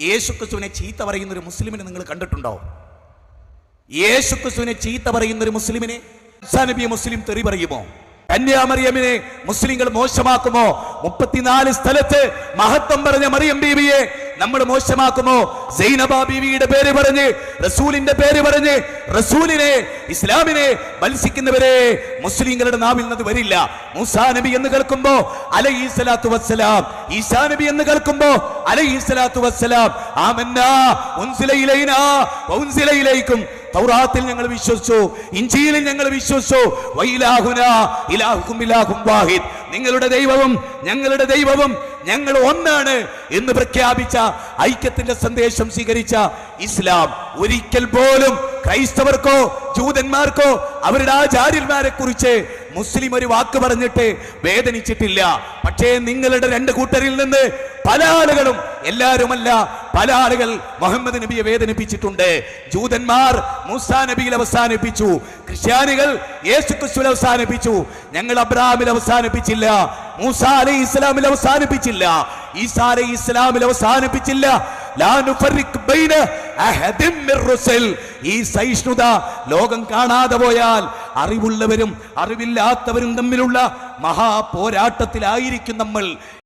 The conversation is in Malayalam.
യേശു ക്രിസ്തുവിനെ ചീത്ത പറയുന്ന ഒരു മുസ്ലിമിനെ നിങ്ങൾ കണ്ടിട്ടുണ്ടോ? യേശുക്രിസ്തുവിനെ ചീത്ത പറയുന്ന ഒരു മുസ്ലിമിനെ മൂസാ നബിയെ മുസ്ലിം തെറി പറയുമോ? കന്യാമറിയമിനെ മുസ്ലിങ്ങൾ മോശമാക്കുമോ? മുപ്പത്തിനാല് സ്ഥലത്ത് മഹത്വം പറഞ്ഞ മറിയം ബീവിയെ നമ്മൾ മോശമാക്കുമോ? സൈനബ പേര് പറഞ്ഞ് റസൂലിന്റെ പേര് പറഞ്ഞ് റസൂലിനെ ഇസ്ലാമിനെ മത്സിക്കുന്നവരെ മുസ്ലിങ്ങളുടെ നാവിൽ നിന്ന് വരില്ല. മൂസാ നബി എന്ന് കേൾക്കുമ്പോ അലൈഹി സ്വലാത്തു വസ്സലാം ഈസാ നബി എന്ന് കേൾക്കുമ്പോ അലൈഹി സ്വലാത്തു വസ്സലാം ആമന്നാ ഉൻസില ഇലൈനാ വഉൻസില ഇലൈക്കും തൗറാത്തിൽ ഞങ്ങൾ വിശ്വസിച്ചു ഇഞ്ചിയിലും ഞങ്ങൾ വിശ്വസിച്ചു വൈലാഹുന ഇലാഹുക്കും ഇലാഹും വാഹിദ്. നിങ്ങളുടെ ദൈവവും ഞങ്ങളുടെ ദൈവവും ഞങ്ങൾ ഒന്നാണ് എന്ന് പ്രഖ്യാപിച്ച ഐക്യത്തിന്റെ സന്ദേശം സ്വീകരിച്ച ഇസ്ലാം ഒരിക്കൽ പോലും ക്രൈസ്തവർക്കോ ജൂതന്മാർക്കോ അവരുടെ ആചാര്യന്മാരെ കുറിച്ച് മുസ്ലിം ഒരു വാക്ക് പറഞ്ഞിട്ട് വേദനിച്ചിട്ടില്ല. പക്ഷേ നിങ്ങളുടെ രണ്ട് കൂട്ടരിൽ നിന്ന് പല ആളുകളും എല്ലാവരുമല്ല പല ആളുകൾ മുഹമ്മദ് നബിയെ വേദനിപ്പിച്ചിട്ടുണ്ട്. ജൂതന്മാർ മൂസാ നബിയിൽ അവസാനിപ്പിച്ചു. ക്രിസ്ത്യാനികൾ യേശു ക്രിസ്തുവിൽ അവസാനിപ്പിച്ചു. ഞങ്ങൾ അബ്രാമിൽ അവസാനിപ്പിച്ചില്ല. മൂസാ അലൈഹി ഇസ്ലാമിൽ അവസാനിപ്പിച്ചില്ല. ഈസാ അലൈഹി ഇസ്ലാമിൽ അവസാനിപ്പിച്ചില്ല. ഈ സഹിഷ്ണുത ലോകം കാണാതെ പോയാൽ അറിവുള്ളവരും അറിവില്ലാത്തവരും തമ്മിലുള്ള മഹാപോരാട്ടത്തിലായിരിക്കും നമ്മൾ.